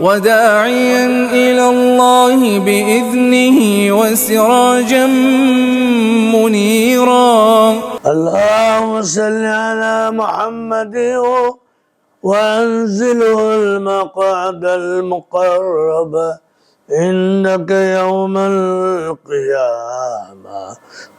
وداعيا إلى الله بإذنه وسراجا منيرا. اللهم صل على محمد وأنزله المقعد المقرب. عندك يوم القيامة.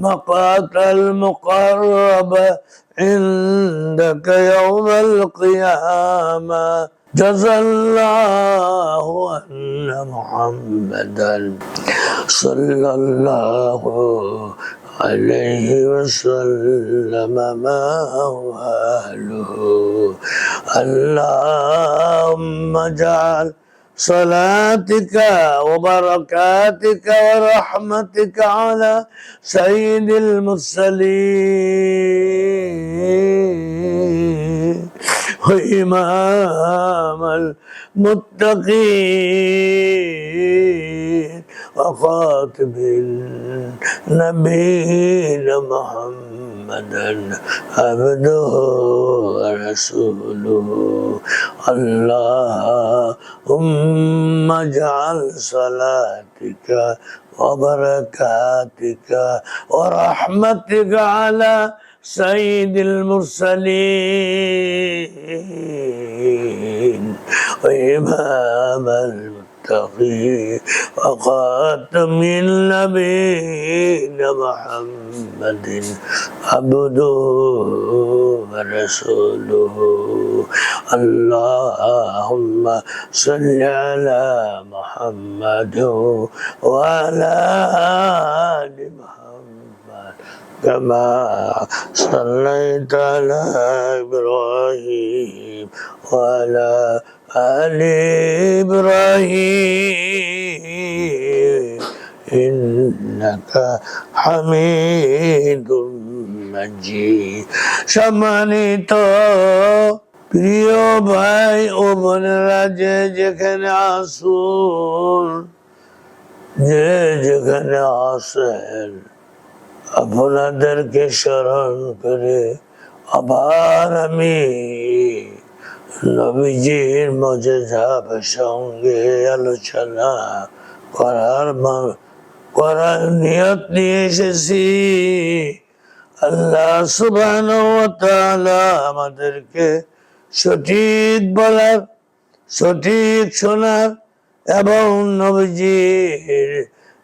المقات المقرب عندك يوم القيامة. جزى الله أن محمدا صلى الله عليه وسلم ما هو أهله اللهم اجعل صلاتك وبركاتك ورحمتك على سيد المرسلين وإمام المتقين وخاتم النبيين محمدا عبده ورسوله. اللهم اجعل صلاتك وبركاتك ورحمتك على سيد المرسلين وإمام المتقين وخاتم النبيين محمد عبده ورسوله. اللهم صل على محمد وعلى آل محمد. كما صليت على إبراهيم وعلى آل إبراهيم إنك حميد مجيد সম্মানিত প্রিয় ভাই ও বোনেরা যে যেখানে আসুন যে যেখানে আসেন আপনাদেরকে স্মরণ করে আবার আমি নবীজির মজেজা সঙ্গে আলোচনা করার করার নিয়ত নিয়ে এসেছি। আল্লাহ তাআলা আমাদেরকে সঠিক বলার, সঠিক শোনার এবং নবীজির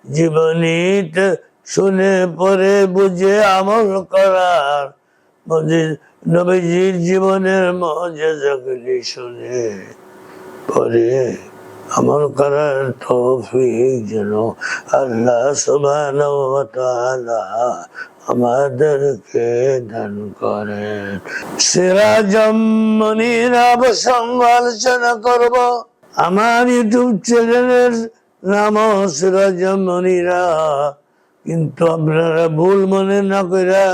জীবনীতে শুনে পরে বুঝে আমল করার নবীজির জীবনের মজাগুলি শুনে পরে আমল করার তৌফিক যেন আল্লাহ আমাদেরকে দান করেন। সিরাজম মনিরা প্রসঙ্গ আলোচনা করব। আমার ইউটিউব চ্যানেলের নাম সিরাজম মনিরা কিন্তু আপনারা ভুল মনে না করে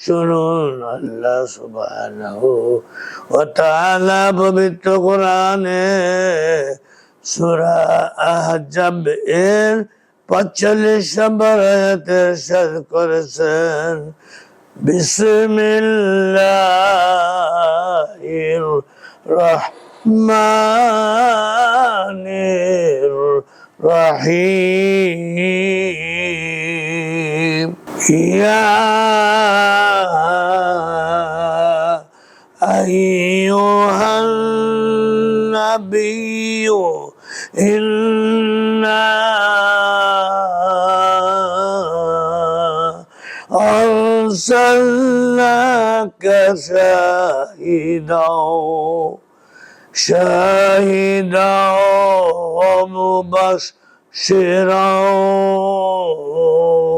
শুনুন আল্লাহ সুবহানাহু ওয়া তাআলা পবিত্র কোরআনে সূরা আহজাব এর পঁয়তাল্লিশ নম্বর আয়াতে শেষ করেছেন, বিসমিল্লাহির রহমানির রহিম। ইয়া أيها النبي إنا أرسلناك شاهدا شاهدا ومبشرا.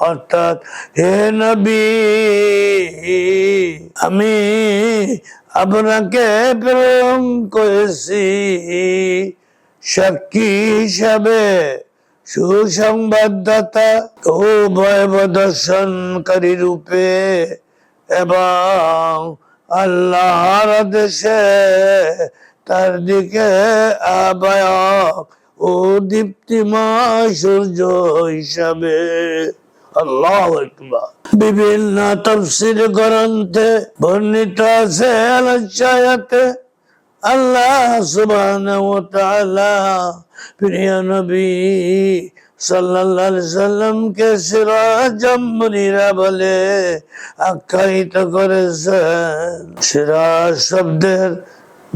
অর্থাৎ হে নবী, আমি আপনাকে প্রেরণ করেছি। সাক্ষী হিসাবে সুসংবাদদাতা ও ভয় রূপে এবং আল্লাহর দেশে তার দিকে আবায়ক ও দীপ্তিময় সূর্য হিসাবে আল্লাহ বিভিন্ন তফসিল গ্রন্থে বর্ণিত আছে আল্লাহ সুবহানাহু প্রিয় নবী সাল্লাল্লাহু সাল্লামকে সিরাজাম মুনিরা বলে আখ্যায়িত করেছেন। সিরাজ শব্দের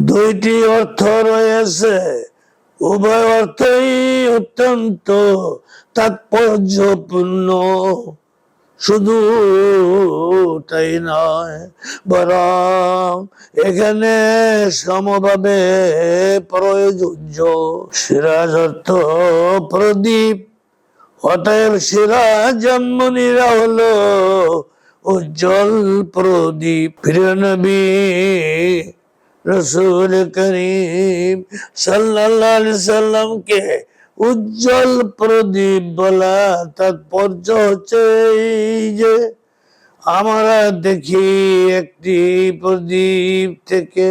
দুইটি অর্থ রয়েছে। উভয় অর্থই অত্যন্ত তাৎপর্যপূর্ণ। শুধু তাই নয়, বরং এখানে সমভাবে প্রয়োজ্য সিরাজ অর্থ প্রদীপ। অতএব সিরাজ জন্মনিরা হলো উজ্জ্বল প্রদীপ। প্রিয় নবী রসুল করিম আলাইহি সাল্লামকে উজ্জ্বল প্রদীপ বলা তাৎপর্য হচ্ছে এই যে আমরা দেখি একটি প্রদীপ থেকে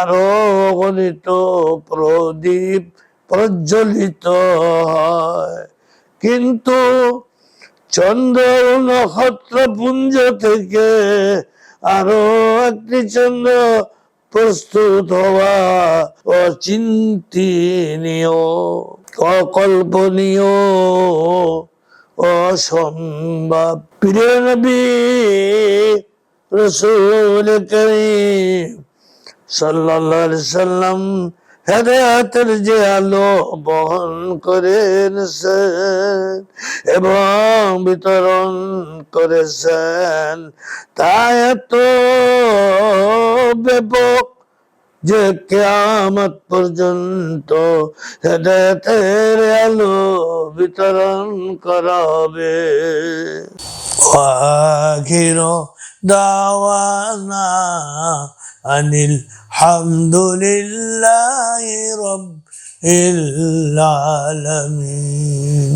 আরও গণিত প্রদীপ প্রজ্বলিত হয়। কিন্তু চন্দ্র নক্ষত্র পুঞ্জ থেকে আরও একটি চন্দ্র প্রস্তুত হওয়া অচিন্তনীয়। অকল্পনীয়, অসম্ভব। প্রিয় নবী, রসুল করিম সাল্লাম হেদায়াতের যে আলো বহন করেন এবং বিতরণ করেছেন, তা এত ব্যাপক যে কেয়ামত পর্যন্ত হেদায়তের আলো বিতরণ করা হবে আখির দাওয়ানা আনিল হামদুলিল্লাহি রব্বিল আলামিন।